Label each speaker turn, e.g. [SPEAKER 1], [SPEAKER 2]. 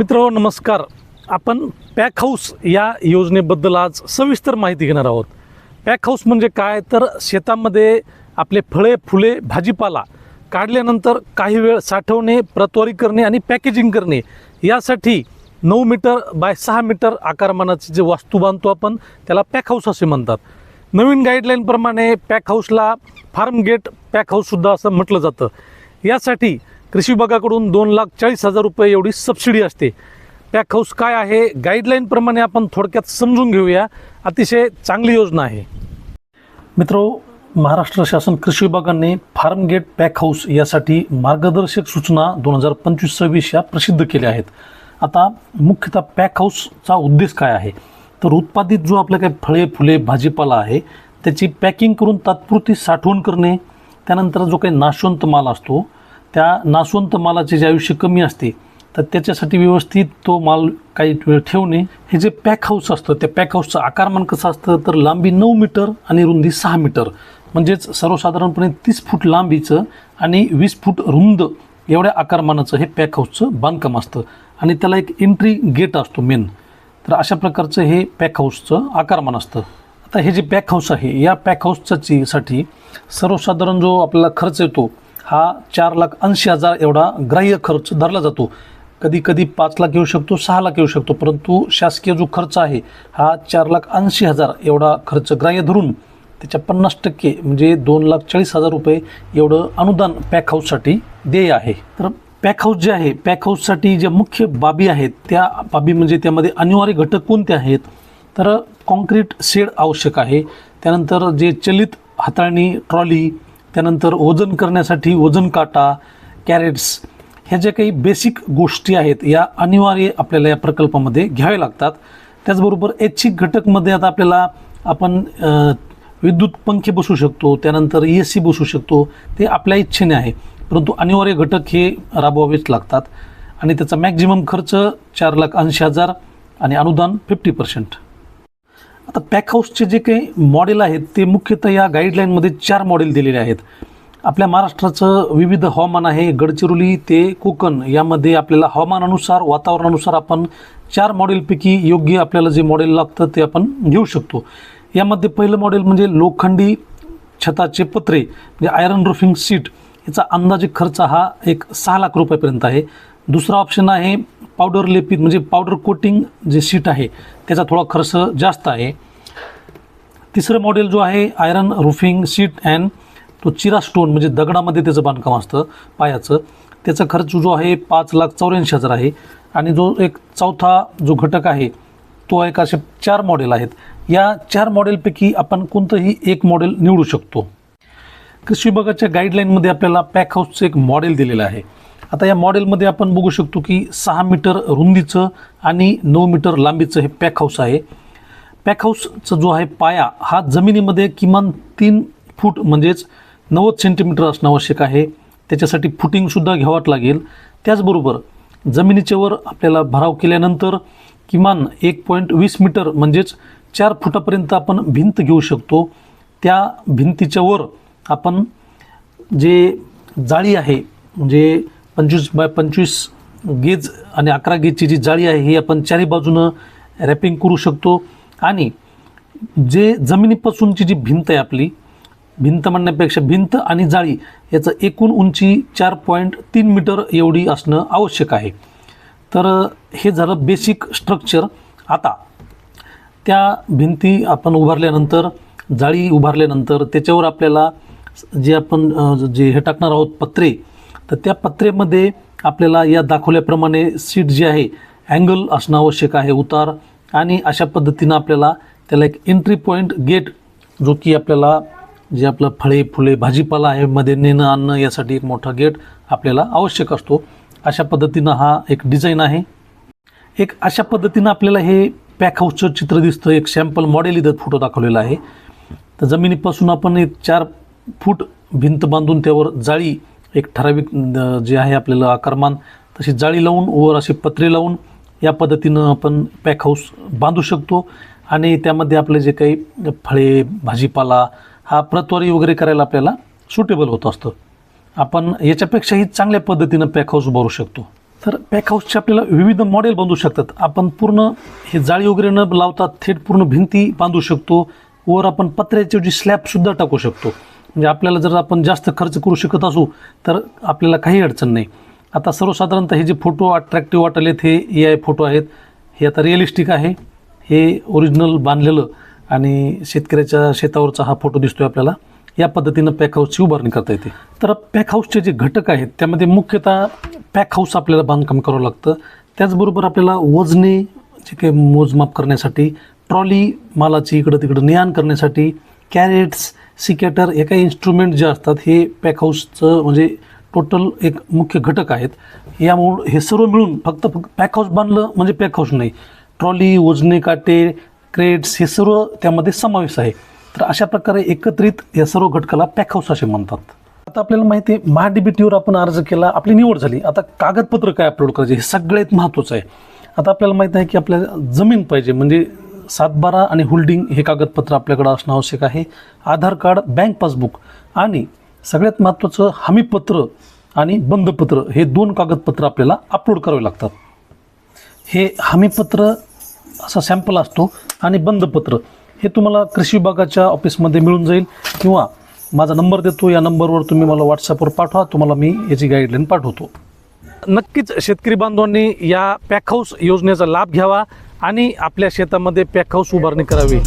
[SPEAKER 1] मित्र नमस्कार. आपण पॅक हाऊस या योजनेबद्दल आज सविस्तर माहिती घेणार आहोत. पॅक हाऊस म्हणजे काय? तर शेतामध्ये आपले फळे फुले भाजीपाला काढल्यानंतर काही वेळ साठवणे प्रतवारी करणे आणि पॅकेजिंग करणे यासाठी नऊ मीटर बाय सहा मीटर आकारमानाची जे वास्तू बांधतो आपण त्याला पॅक हाऊस असे म्हणतात. नवीन गाईडलाईनप्रमाणे पॅक हाऊसला फार्म गेट पॅक हाऊससुद्धा असं म्हटलं जातं. यासाठी कृषी विभागाकडून दोन लाख चाळीस हजार रुपये एवढी सबसिडी असते. पॅक हाऊस काय आहे? गाईडलाईनप्रमाणे आपण थोडक्यात समजून घेऊया. अतिशय चांगली योजना आहे. मित्रो महाराष्ट्र शासन कृषी विभागाने फार्म गेट पॅक हाऊस यासाठी मार्गदर्शक सूचना दोन हजार पंचवीस सव्वीस या प्रसिद्ध केल्या आहेत. आता मुख्यतः पॅक हाऊसचा उद्देश काय आहे? तर उत्पादित जो आपल्या काही फळे फुले भाजीपाला आहे त्याची पॅकिंग करून तात्पुरती साठवण करणे त्यानंतर जो काही नाशवंत माल असतो त्या नासवंत मालाचे जे आयुष्य कमी असते तर त्याच्यासाठी व्यवस्थित तो माल काही वेळ ठेवणे हे जे पॅक हाऊस असतं त्या पॅक हाऊसचं आकारमान कसं असतं तर लांबी नऊ मीटर आणि रुंदी सहा मीटर. म्हणजेच सर्वसाधारणपणे तीस फूट लांबीचं आणि वीस फूट रुंद एवढ्या आकारमानाचं हे पॅक हाऊसचं बांधकाम असतं. आणि त्याला एक एंट्री गेट असतो मेन तर अशा प्रकारचं हे पॅक हाऊसचं आकारमान असतं. आता हे जे पॅक हाऊस आहे या पॅक हाऊसच्या साठी सर्वसाधारण जो आपल्याला खर्च येतो हा चार लाख ऐंशी हजार एवढा ग्राह्य खर्च धरला जातो. कधी कधी पाच लाख येऊ शकतो सहा लाख येऊ शकतो परंतु शासकीय जो खर्च आहे हा चार लाख ऐंशी हजार एवढा खर्च ग्राह्य धरून त्याच्या पन्नास टक्के म्हणजे दोन लाख चाळीस हजार रुपये एवढं अनुदान पॅक हाऊससाठी देय आहे. तर पॅक हाऊस जे आहे पॅक हाऊससाठी ज्या मुख्य बाबी आहेत त्या बाबी म्हणजे त्यामध्ये अनिवार्य घटक कोणते आहेत? तर कॉन्क्रीट शेड आवश्यक आहे. त्यानंतर जे चलित हाताळणी ट्रॉली त्यानंतर वजन करण्यासाठी वजन काटा कॅरेट्स ह्या ज्या काही बेसिक गोष्टी आहेत या अनिवार्य आपल्याला या प्रकल्पामध्ये घ्याव्या लागतात. त्याचबरोबर ऐच्छिक घटकमध्ये आता आपल्याला आपण विद्युत पंखे बसू शकतो त्यानंतर ए सी बसू शकतो ते आपल्या इच्छेने आहे. परंतु अनिवार्य घटक हे राबवावेच लागतात. आणि त्याचा मॅक्झिमम खर्च चार लाख ऐंशी हजार आणि अनुदान फिफ्टी पर्सेंट आता पॅक हाऊसचे जे काही मॉडेल आहेत ते मुख्यतः या गाईडलाईनमध्ये चार मॉडेल दिलेले आहेत. आपल्या महाराष्ट्राचं विविध हवामान आहे गडचिरोली ते कोकण यामध्ये आपल्याला हवामानानुसार वातावरणानुसार आपण चार मॉडेलपैकी योग्य आपल्याला जे मॉडेल लागतं ते आपण घेऊ शकतो. यामध्ये पहिलं मॉडेल म्हणजे लोखंडी छताचे पत्रे म्हणजे आयरन रूफिंग सीट याचा अंदाजे खर्च हा एक सहा लाख रुपयापर्यंत आहे. दुसरा ऑप्शन आहे पावडर लेपित म्हणजे पावडर कोटिंग जे सीट आहे त्याचा थोडा खर्च जास्त आहे. तिसरं मॉडेल जो आहे आयरन रुफिंग सीट अँड तो चिरा स्टोन म्हणजे दगडामध्ये त्याचं बांधकाम असतं पायाचं. त्याचा खर्च जो आहे पाच लाख चौऱ्याऐंशी हजार आहे. आणि जो एक चौथा जो घटक आहे तो एक असे चार मॉडेल आहेत. या चार मॉडेलपैकी आपण कोणतंही एक मॉडेल निवडू शकतो. कृषी विभागाच्या गाईडलाईनमध्ये आपल्याला पॅक हाऊसचं एक मॉडेल दिलेलं आहे. आता या मॉडेलमध्ये आपण बघू शकतो की सहा मीटर रुंदीचं आणि नऊ मीटर लांबीचं हे पॅक हाऊस आहे. पॅक हाऊसचा जो आहे पाया हा जमिनीमध्ये किमान तीन फूट म्हणजेच नव्वद सेंटीमीटर असणं आवश्यक आहे. त्याच्यासाठी फुटिंगसुद्धा घ्यावं लागेल. त्याचबरोबर जमिनीच्या वर आपल्याला भराव केल्यानंतर किमान एक पॉईंट वीस मीटर म्हणजेच चार फुटापर्यंत आपण भिंत घेऊ शकतो. त्या भिंतीच्या वर आपण जे जाळी आहे म्हणजे पंचवीस बाय पंचवीस गेज आणि अकरा गेजची जी जाळी आहे ही आपण चारी बाजूनं रॅपिंग करू शकतो. आणि जे जमिनीपासूनची जी भिंत आहे आपली भिंत म्हणण्यापेक्षा भिंत आणि जाळी याचं एकूण उंची चार पॉईंट तीन मीटर एवढी असणं आवश्यक आहे. तर हे झालं बेसिक स्ट्रक्चर आता त्या भिंती आपण उभारल्यानंतर जाळी उभारल्यानंतर त्याच्यावर आपल्याला जे आपण जे हे टाकणार आहोत पत्रे तर त्या पत्रेमध्ये आपल्याला या दाखवल्याप्रमाणे सीट जी आहे अँगल असणं आवश्यक आहे उतार. आणि अशा पद्धतीनं आपल्याला त्याला एक एंट्री पॉईंट गेट जो की आपल्याला जे आपलं फळे फुले भाजीपाला आहे मध्ये नेणं आणणं यासाठी एक मोठा गेट आपल्याला आवश्यक असतो. अशा पद्धतीनं हा एक डिझाईन आहे. एक अशा पद्धतीनं आपल्याला हे पॅक हाऊसचं चित्र दिसतं. एक सॅम्पल मॉडेल इथं फोटो दाखवलेला आहे. तर जमिनीपासून आपण एक चार फूट भिंत बांधून त्यावर जाळी एक ठराविक जे आहे आपल्याला आकारमान तशी जाळी लावून वर असे पत्रे लावून या पद्धतीनं आपण पॅक हाऊस बांधू शकतो. आणि त्यामध्ये आपले जे काही फळे भाजीपाला हा प्रतवारी वगैरे करायला आपल्याला सुटेबल होत असतं. आपण याच्यापेक्षाही चांगल्या पद्धतीनं पॅक हाऊस भरू शकतो. तर पॅक हाऊसचे आपल्याला विविध मॉडेल बांधू शकतात. आपण पूर्ण हे जाळी वगैरे न लावता थेट पूर्ण भिंती बांधू शकतो. वर आपण पत्र्याची जी स्लॅबसुद्धा टाकू शकतो. म्हणजे आपल्याला जर आपण जास्त खर्च करू शकत असू तर आपल्याला काही अडचण नाही. आता सर्वसाधारणतः हे जे फोटो अट्रॅक्टिव्ह वाटलेत हे ए आय फोटो आहेत हे आता रिअलिस्टिक आहे. हे ओरिजिनल बांधलेलं आणि शेतकऱ्याच्या शेतावरचा हा फोटो दिसतोय आपल्याला. या पद्धतीनं पॅक हाऊसची उभारणी करता येते. तर पॅक हाऊसचे जे घटक आहेत त्यामध्ये मुख्यतः पॅक हाऊस आपल्याला बांधकाम करावं लागतं. त्याचबरोबर आपल्याला वजने जे काही मोजमाप करण्यासाठी ट्रॉली मालाची इकडं तिकडं ने करण्यासाठी कॅरेट्स सिकेटर हे काही इन्स्ट्रुमेंट जे असतात हे पॅकहाऊसचं म्हणजे टोटल एक मुख्य घटक आहेत. यामुळं हे सर्व मिळून फक्त फक्त पॅकहाऊस बांधलं म्हणजे पॅकहाऊस नाही. ट्रॉली वजने काटे क्रेट्स हे सर्व त्यामध्ये समावेश आहे. तर अशा प्रकारे एकत्रित या सर्व घटकाला पॅकहाऊस असे म्हणतात. आता आपल्याला माहिती आहे महाडीबीटीवर आपण अर्ज केला आपली निवड झाली. आता कागदपत्र काय अपलोड करायचे हे सगळ्यात महत्त्वाचं आहे. आता आपल्याला माहीत आहे की आपल्याला जमीन पाहिजे म्हणजे सातबारा आणि होल्डिंग हे कागदपत्र आपल्याकडं असणं आवश्यक आहे. आधार कार्ड बँक पासबुक आणि सगळ्यात महत्त्वाचं हमीपत्र आणि बंधपत्र हे दोन कागदपत्र आपल्याला अपलोड करावे लागतात. हे हमीपत्र असा सॅम्पल असतो आणि बंधपत्र हे तुम्हाला कृषी विभागाच्या ऑफिसमध्ये मिळून जाईल किंवा माझा नंबर देतो या नंबरवर तुम्ही मला व्हॉट्सअपवर पाठवा तुम्हाला मी याची गाईडलाईन पाठवतो. नक्कीच शेतकरी बांधवांनी या पॅकहाऊस योजनेचा लाभ घ्यावा. आणि आपल्या शेतामध्ये पॅकहाऊस उभारणी करावी.